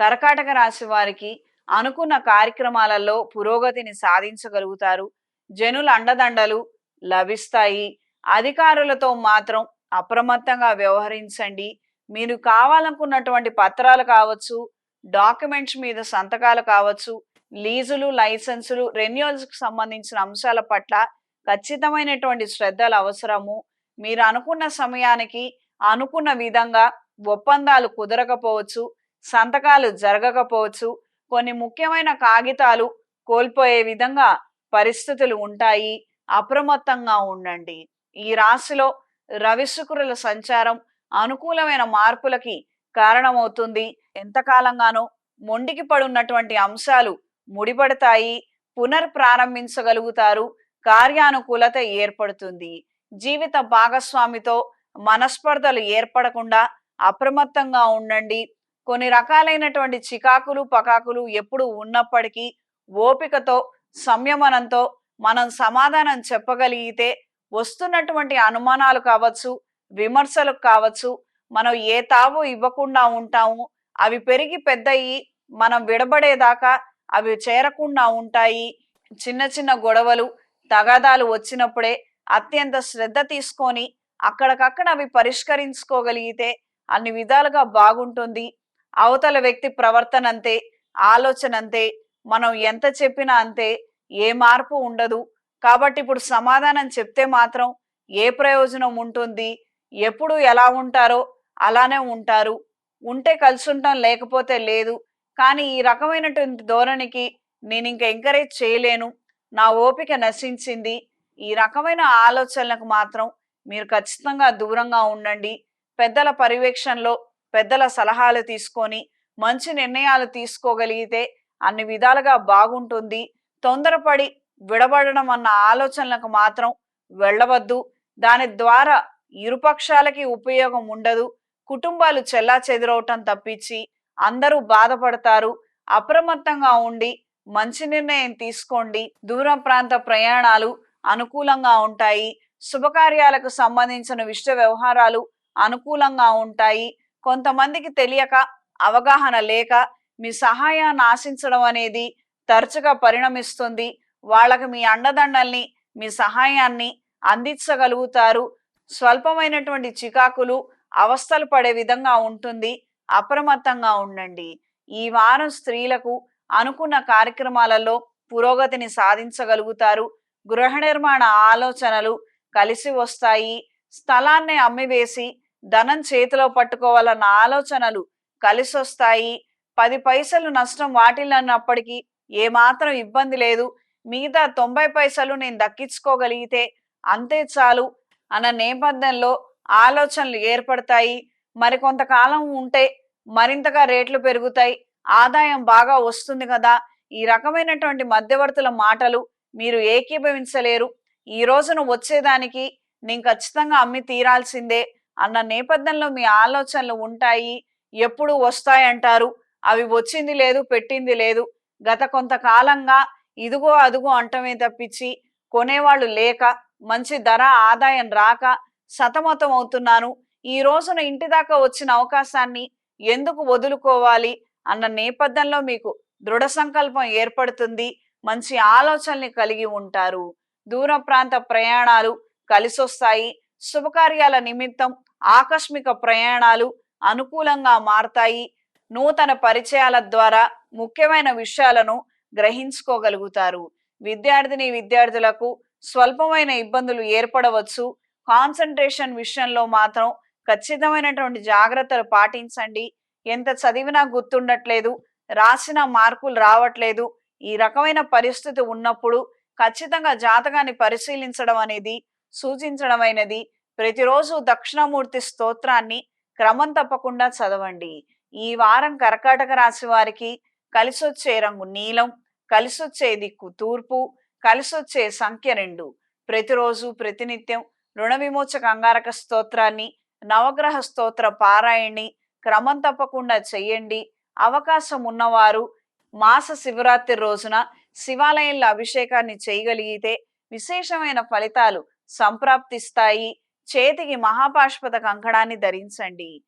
కర్కాటక రాశి వారికి అనుకున్న కార్యక్రమాలలో పురోగతిని సాధించగలుగుతారు. జనుల అండదండలు లభిస్తాయి. అధికారులతో మాత్రం అప్రమత్తంగా వ్యవహరించండి. మీరు కావాలనుకున్నటువంటి పత్రాలు కావచ్చు డాక్యుమెంట్స్ మీద సంతకాలు కావచ్చు లీజులు లైసెన్సులు రెన్యువల్స్కి సంబంధించిన అంశాల పట్ల ఖచ్చితమైనటువంటి శ్రద్ధలు అవసరము. మీరు అనుకున్న సమయానికి అనుకున్న విధంగా ఒప్పందాలు కుదరకపోవచ్చు. సంతకాలు జరగకపోవచ్చు. కొన్ని ముఖ్యమైన కాగితాలు కోల్పోయే విధంగా పరిస్థితులు ఉంటాయి. అప్రమత్తంగా ఉండండి. ఈ రాశిలో రవి శుక్రుల సంచారం అనుకూలమైన మార్పులకి కారణమవుతుంది. ఎంతకాలంగానో మొండికి పడున్నటువంటి అంశాలు ముడిపడతాయి. పునర్ప్రారంభించగలుగుతారు. కార్యానుకూలత ఏర్పడుతుంది. జీవిత భాగస్వామితో మనస్పర్ధలు ఏర్పడకుండా అప్రమత్తంగా ఉండండి. కొన్ని రకాలైనటువంటి చికాకులు పకాకులు ఎప్పుడు ఉన్నప్పటికీ ఓపికతో సంయమనంతో మనం సమాధానం చెప్పగలిగితే వస్తున్నటువంటి అనుమానాలు కావచ్చు విమర్శలు కావచ్చు మనం ఏ తావు ఇవ్వకుండా ఉంటాము అవి పెరిగి పెద్దయి మనం విడబడేదాకా అవి చేరకుండా ఉంటాయి. చిన్న చిన్న గొడవలు తగాదాలు వచ్చినప్పుడే అత్యంత శ్రద్ధ తీసుకొని అక్కడికక్కడ అవి పరిష్కరించుకోగలిగితే అన్ని విధాలుగా బాగుంటుంది. అవతల వ్యక్తి ప్రవర్తన అంతే ఆలోచన అంతే మనం ఎంత చెప్పినా అంతే ఏ మార్పు ఉండదు. కాబట్టి ఇప్పుడు సమాధానం చెప్తే మాత్రం ఏ ప్రయోజనం ఉంటుంది ఎప్పుడు ఎలా ఉంటారో అలానే ఉంటారు. ఉంటే కలిసి ఉంటాం లేకపోతే లేదు. కానీ ఈ రకమైనటువంటి ధోరణికి నేను ఇంకా ఎంకరేజ్ చేయలేను. నా ఓపిక నశించింది. ఈ రకమైన ఆలోచనలకు మాత్రం మీరు ఖచ్చితంగా దూరంగా ఉండండి. పెద్దల పర్యవేక్షణలో పెద్దల సలహాలు తీసుకొని మంచి నిర్ణయాలు తీసుకోగలిగితే అన్ని విధాలుగా బాగుంటుంది. తొందరపడి విడబడడం అన్న ఆలోచనలకు మాత్రం వెళ్ళవద్దు. దాని ద్వారా ఇరుపక్షాలకి ఉపయోగం ఉండదు. కుటుంబాలు చెల్లా చెదిరవటం తప్పించి అందరూ బాధపడతారు. అప్రమత్తంగా ఉండి మంచి నిర్ణయం తీసుకోండి. దూర ప్రాంత ప్రయాణాలు అనుకూలంగా ఉంటాయి. శుభకార్యాలకు సంబంధించిన విషయ వ్యవహారాలు అనుకూలంగా ఉంటాయి. కొంతమందికి తెలియక అవగాహన లేక మీ సహాయాన్ని ఆశించడం అనేది తరచుగా పరిణమిస్తుంది. వాళ్ళకి మీ అండదండల్ని మీ సహాయాన్ని అందించగలుగుతారు. స్వల్పమైనటువంటి చికాకులు అవస్థలు పడే విధంగా ఉంటుంది. అప్రమత్తంగా ఉండండి. ఈ వారం స్త్రీలకు అనుకున్న కార్యక్రమాలలో పురోగతిని సాధించగలుగుతారు. గృహ నిర్మాణ ఆలోచనలు కలిసి వస్తాయి. స్థలాన్ని అమ్మివేసి ధనం చేతిలో పట్టుకోవాలన్న ఆలోచనలు కలిసొస్తాయి. పది పైసలు నష్టం వాటిల్లన్నప్పటికీ ఏమాత్రం ఇబ్బంది లేదు. మిగతా తొంభై పైసలు నేను దక్కించుకోగలిగితే అంతే చాలు అన్న నేపథ్యంలో ఆలోచనలు ఏర్పడతాయి. మరి కొంతకాలం ఉంటే మరింతగా రేట్లు పెరుగుతాయి. ఆదాయం బాగా వస్తుంది కదా! ఈ రకమైనటువంటి మధ్యవర్తుల మాటలు మీరు ఏకీభవించలేరు. ఈ రోజున వచ్చేదానికి నేను ఖచ్చితంగా అమ్మి తీరాల్సిందే. అన్న నేపథ్యంలో మీ ఆలోచనలు ఉంటాయి. ఎప్పుడు వస్తాయంటారు? అవి వచ్చింది లేదు పెట్టింది లేదు. గత కొంతకాలంగా ఇదిగో అదుగో అంటమే తప్పించి కొనేవాళ్ళు లేక మంచి ధర ఆదాయం రాక సతమతం అవుతున్నాను. ఈ రోజున ఇంటి దాకా వచ్చిన అవకాశాన్ని ఎందుకు వదులుకోవాలి? అన్న నేపథ్యంలో మీకు దృఢ సంకల్పం ఏర్పడుతుంది. మంచి ఆలోచనల్ని కలిగి ఉంటారు. దూర ప్రాంత ప్రయాణాలు కలిసొస్తాయి. శుభకార్యాల నిమిత్తం ఆకస్మిక ప్రయాణాలు అనుకూలంగా మారతాయి. నూతన పరిచయాల ద్వారా ముఖ్యమైన విషయాలను గ్రహించుకోగలుగుతారు. విద్యార్థిని విద్యార్థులకు స్వల్పమైన ఇబ్బందులు ఏర్పడవచ్చు. కాన్సన్ట్రేషన్ విషయంలో మాత్రం ఖచ్చితమైనటువంటి జాగ్రత్తలు పాటించండి. ఎంత చదివినా గుర్తుండట్లేదు రాసిన మార్కులు రావట్లేదు. ఈ రకమైన పరిస్థితి ఉన్నప్పుడు ఖచ్చితంగా జాతకాన్ని పరిశీలించడం అనేది సూచించడమైనది. ప్రతిరోజు దక్షిణామూర్తి స్తోత్రాన్ని క్రమం తప్పకుండా చదవండి. ఈ వారం కర్కాటక రాశి వారికి కలిసొచ్చే రంగు నీలం కలిసొచ్చే దిక్కు తూర్పు కలిసొచ్చే సంఖ్య రెండు. ప్రతిరోజు ప్రతినిత్యం రుణ విమోచక అంగారక స్తోత్రాన్ని నవగ్రహ స్తోత్ర పారాయణి క్రమం తప్పకుండా చెయ్యండి. అవకాశం ఉన్నవారు మాస శివరాత్రి రోజున శివాలయంలో అభిషేకాన్ని చేయగలిగితే విశేషమైన ఫలితాలు సంప్రాప్తిస్తాయి. చేతికి మహాపాష్పద కంకణాన్ని ధరించండి.